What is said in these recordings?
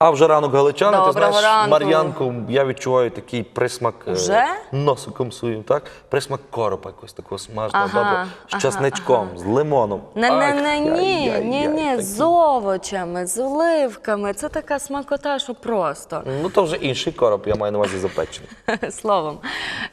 А вже ранок галичани, ти знаєш, ранку. Мар'янку, я відчуваю такий присмак е, Вже? носиком своїм, так? Присмак коропа якось такого смажного, Ага, добре, з ага, часничком, з лимоном. Не, не, не, ні, ні, ні, з овочами, з оливками. Це така смакота, що просто. Ну то вже інший короб, я маю на увазі запечений. Словом,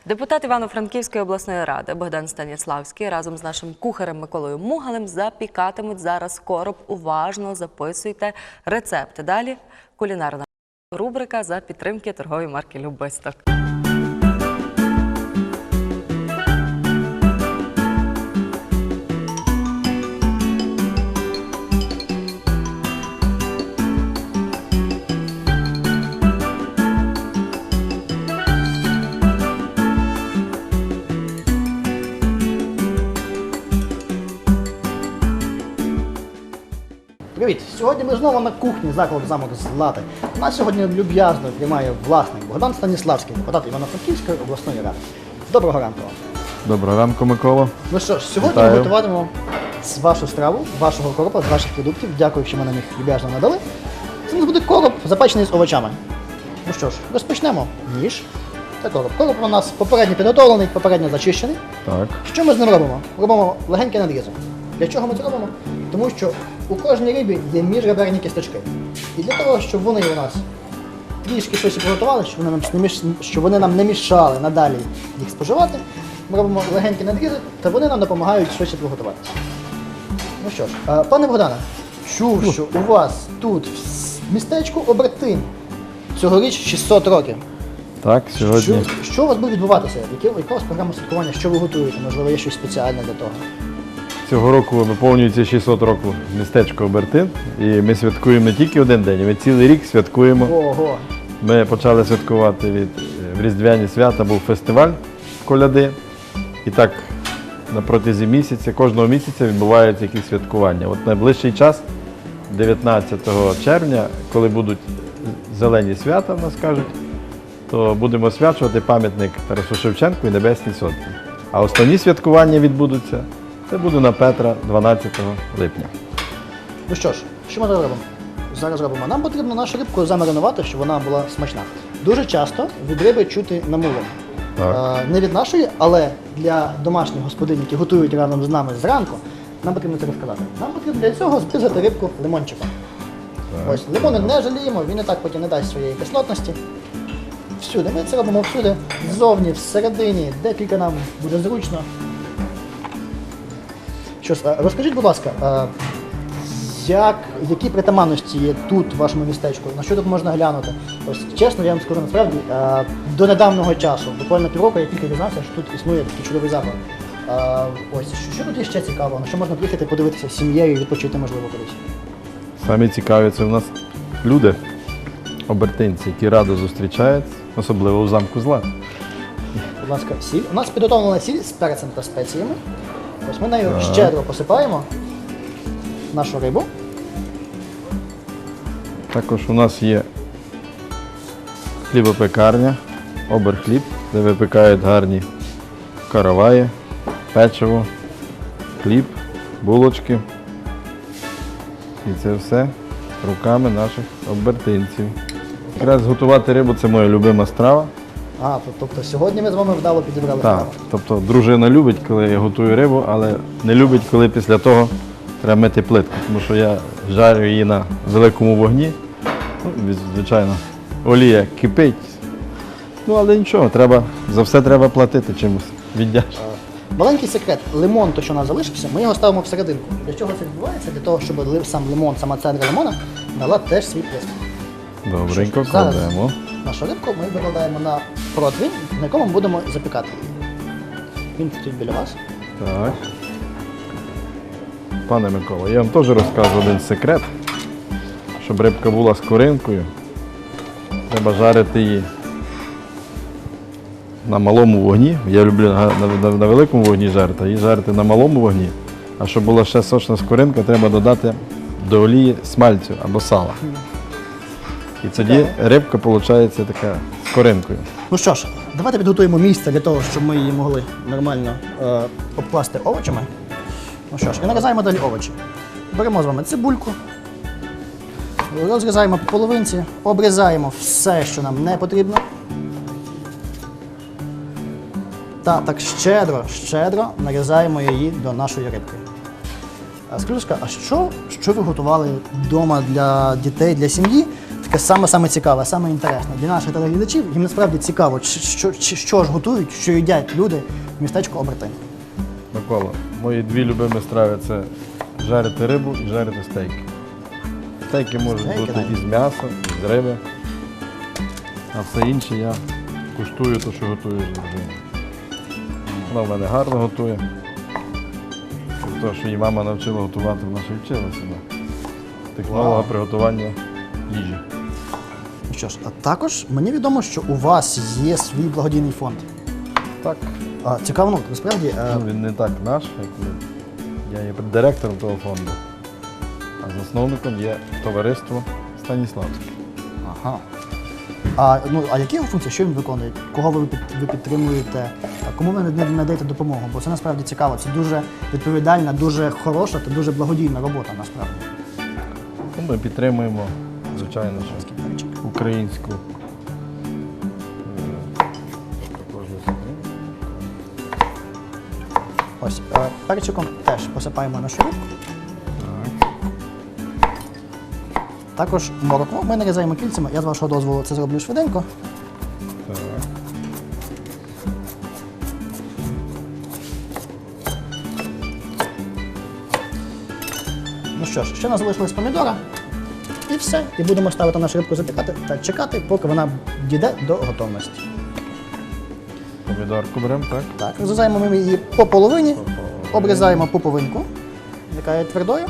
депутат Івано-Франківської обласної ради Богдан Станіславський разом з нашим кухарем Миколою Мугалем запікатимуть зараз короб. Уважно записуйте рецепти. Далі кулінарна рубрика за підтримки торгової марки Любисток. Привіт! Сьогодні ми знову на кухні закладу замок Злати. Нас сьогодні люб'язно приймає власник Богдан Станіславський, депутат Івано-Франківської обласної ради. Доброго ранку вам. Доброго ранку, Микола. Ну що ж, сьогодні Вітаю. ми готуватимемо вашу страву, вашого коропа, з ваших продуктів. Дякую, що нам їх люб'язно надали. Це у нас буде короб, запечений з овочами. Ну що ж, розпочнемо. Ніж. Це короб. Короб у нас попередньо підготовлений, попередньо зачищений. Так. Що ми з ним робимо? Робимо легенький надрізок. Для чого ми це робимо? Тому що у кожній рибі є міжреберні кісточки. І для того, щоб вони у нас трішки швидше приготували, щоб вони нам не міш- щоб вони нам не мішали надалі їх споживати, ми робимо легенький надрізок, та вони нам допомагають швидше приготуватися. Ну що ж, пане Богдане, чув, що у вас тут в містечку Обертин цьогоріч 600 років. Так, сьогодні Що, що у вас буде відбуватися? Яка у вас програма святкування? Що ви готуєте? Можливо, є щось спеціальне для того? Цього року виповнюється 600 років містечко Обертин. І ми святкуємо не тільки один день, ми цілий рік святкуємо. Ого! Ми почали святкувати від в Різдвяні свята, був фестиваль коляди. І так на протязі місяця, кожного місяця відбуваються якісь святкування. От найближчий час, 19 червня, коли будуть зелені свята, в нас кажуть, то будемо освячувати пам'ятник Тарасу Шевченку і Небесній Сотні. А основні святкування відбудуться. Це буде на Петра 12 липня. Ну що ж, що ми зараз робимо? Зараз робимо. Нам потрібно нашу рибку замаринувати, щоб вона була смачна. Дуже часто від риби чути намулом. Так. Е, не від нашої, але для домашніх господинь, які готують разом з нами зранку, нам потрібно це розказати. Нам потрібно для цього збризати рибку лимончиком. Ось, лимони не жаліємо, він і так потім не дасть своєї кислотності. Всюди. Ми це робимо всюди, ззовні, всередині, де тільки нам буде зручно. Що ж, е, розкажіть, будь ласка, е, як, які притаманності є тут, в вашому містечку? На що тут можна глянути? Ось чесно, я вам скажу насправді, е, до недавнього часу, буквально півроку, я тільки дізнався, що тут існує такий чудовий заклад. Ось що, тут є ще цікавого? На що можна приїхати подивитися з сім'єю і відпочити, можливо, кудись? Самі цікаві це в нас люди, обертинці, які радо зустрічаються, особливо у замку зла. Будь ласка, сіль. У нас підготовлена сіль з перцем та спеціями. Ось ми нею щедро посипаємо нашу рибу. Також у нас є хлібопекарня, оберхліб, де випікають гарні караваї, печиво, хліб, булочки. І це все руками наших обертинців. Якраз готувати рибу це моя любима страва. А, тобто сьогодні ми з вами вдало підібрали Так, справу. тобто дружина любить, коли я готую рибу, але не любить, коли після того треба мити плитку, тому що я жарю її на великому вогні. Ну, від- звичайно, олія кипить. Ну, але нічого, треба, за все треба платити чимось. Віддяш. Маленький секрет. Лимон, то що у нас залишився, ми його ставимо всерединку. Для чого це відбувається? Для того, щоб ли- сам лимон, сама цедра лимона дала теж свій плеск. Добренько Зараз. кладемо. Нашу рибку ми викладаємо на противень, на якому будемо запікати її. Він стоїть біля вас. Так. Пане Микола, я вам теж розкажу один секрет. Щоб рибка була з коринкою, треба жарити її на малому вогні. Я люблю на, на, на великому вогні жарити, а її жарити на малому вогні. А щоб була ще сочна скоринка, треба додати до олії смальцю або сала. І тоді рибка виходить така з коринкою. Ну що ж, давайте підготуємо місце для того, щоб ми її могли нормально е, обкласти овочами. Ну що ж, і нарізаємо далі овочі. Беремо з вами цибульку. розрізаємо по половинці, обрізаємо все, що нам не потрібно. Та так щедро, щедро нарізаємо її до нашої рибки. А скажи, Ска, а що, що ви готували вдома для дітей, для сім'ї? Таке саме саме цікаве, саме інтересне. Для наших телеглядачів їм насправді цікаво, що, що, що ж готують, що їдять люди в містечку Обертень. Микола, мої дві любимі страви це жарити рибу і жарити стейки. Стейки можуть Стейки бути навіть. із м'яса, із риби. А все інше я куштую те, що готую з дружиною. Вона в мене гарно готує. Те, що її мама навчила готувати, вона ще вчилася. Технолога приготування їжі. Що ж, а також мені відомо, що у вас є свій благодійний фонд. Так, А, цікаво, ну, насправді, е, ну, він не так наш, як ви. Я є директором того фонду. А засновником є товариство Станіславське. Ага. А, ну, а які його функції? Що він виконує? Кого ви, під, ви підтримуєте? А Кому ви над- надаєте допомогу? Бо це насправді цікаво. Це дуже відповідальна, дуже хороша та дуже благодійна робота насправді. Ну, Ми підтримуємо, звичайно, що українську. е, сім'ю. Ось е, перчиком теж посипаємо нашу рибку. Також морокву ми нарізаємо кільцями. Я з вашого дозволу це зроблю швиденько. Так. Ну що ж, ще нас залишилась помідора. І все. І будемо ставити нашу рибку запікати та чекати, поки вона дійде до готовності. Помідорку беремо, так? Так, розрізаємо ми її по половині, обрізаємо пуповинку, яка є твердою.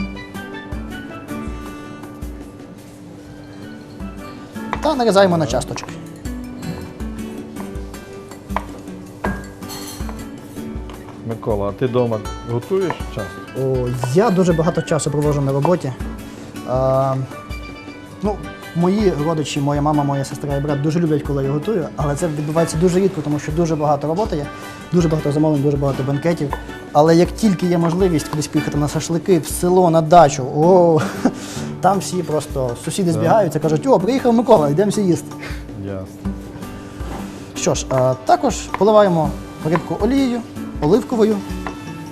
Та нарізаємо на часточки. Микола, а ти вдома готуєш часто? О, я дуже багато часу проводжу на роботі. А, ну, мої родичі, моя мама, моя сестра і брат дуже люблять, коли я готую, але це відбувається дуже рідко, тому що дуже багато роботи є, дуже багато замовлень, дуже багато банкетів. Але як тільки є можливість кудись поїхати на шашлики, в село, на дачу, о, там всі просто сусіди збігаються, кажуть, о, приїхав Микола, йдемо всі їсти. Ясно. Що ж, а, також поливаємо рибку олією, оливковою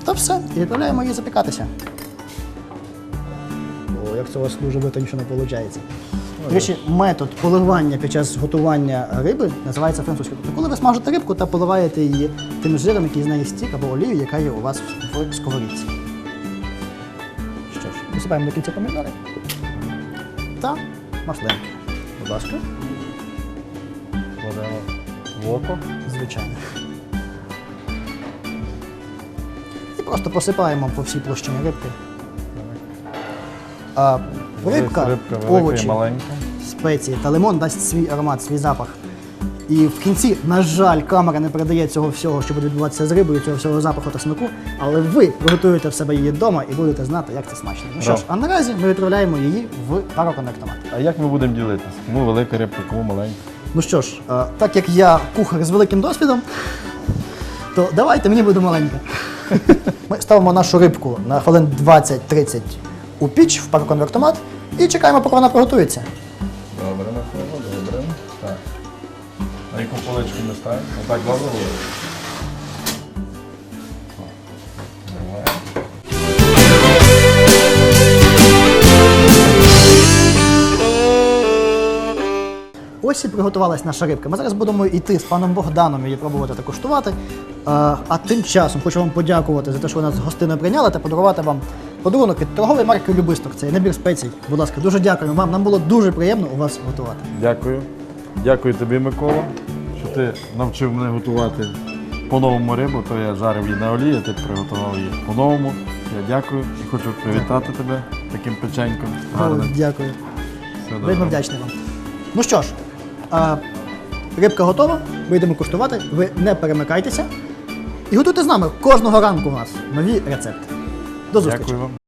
та все, і відправляємо її запікатися. Як це у вас дуже витончено виходить. До речі, метод поливання під час готування риби називається французький. Тобто, коли ви смажите рибку та поливаєте її тим жиром, який з неї стік, або олією, яка є у вас в сковорідці. Що ж, висипаємо до кінця помідори та маслинки. Будь ласка, Кладемо в око. звичайно. І просто посипаємо по всій площині рибки. А рибка, Рибка овочі, маленька. спеції та лимон дасть свій аромат, свій запах. І в кінці, на жаль, камера не передає цього всього, що буде відбуватися з рибою, цього всього запаху та смаку, але ви приготуєте в себе її вдома і будете знати, як це смачно. Ну що ж, а наразі ми відправляємо її в пароконектомат. А як ми будемо ділитися? Кому велика рибка, кому маленька? Ну що ж, е, так як я кухар з великим досвідом, то давайте мені буде маленьке. Ми ставимо нашу рибку на хвилин 20-30 у піч в пароконвертомат і чекаємо, поки вона приготується. Добре, Микола, добре. Так. На яку поличку ми ставимо? Отак добре буде? Давай. Ось і приготувалась наша рибка. Ми зараз будемо йти з паном Богданом її пробувати та куштувати. А, а тим часом хочу вам подякувати за те, що ви нас гостинно прийняли та подарувати вам подарунок від торгової марки Любисток. Це набір спецій. Будь ласка, дуже дякуємо вам. Нам було дуже приємно у вас готувати. Дякую. Дякую тобі, Микола, що ти навчив мене готувати по-новому рибу, то я жарив її на олії, а ти приготував її по-новому. Я дякую і хочу привітати тебе таким печеньком. Гарним. дякую. Добре. вдячний вам. Ну що ж, а, рибка готова, вийдемо куштувати. Ви не перемикайтеся. І готуйте з нами кожного ранку у нас нові рецепти. До зустрічі! Дякую вам.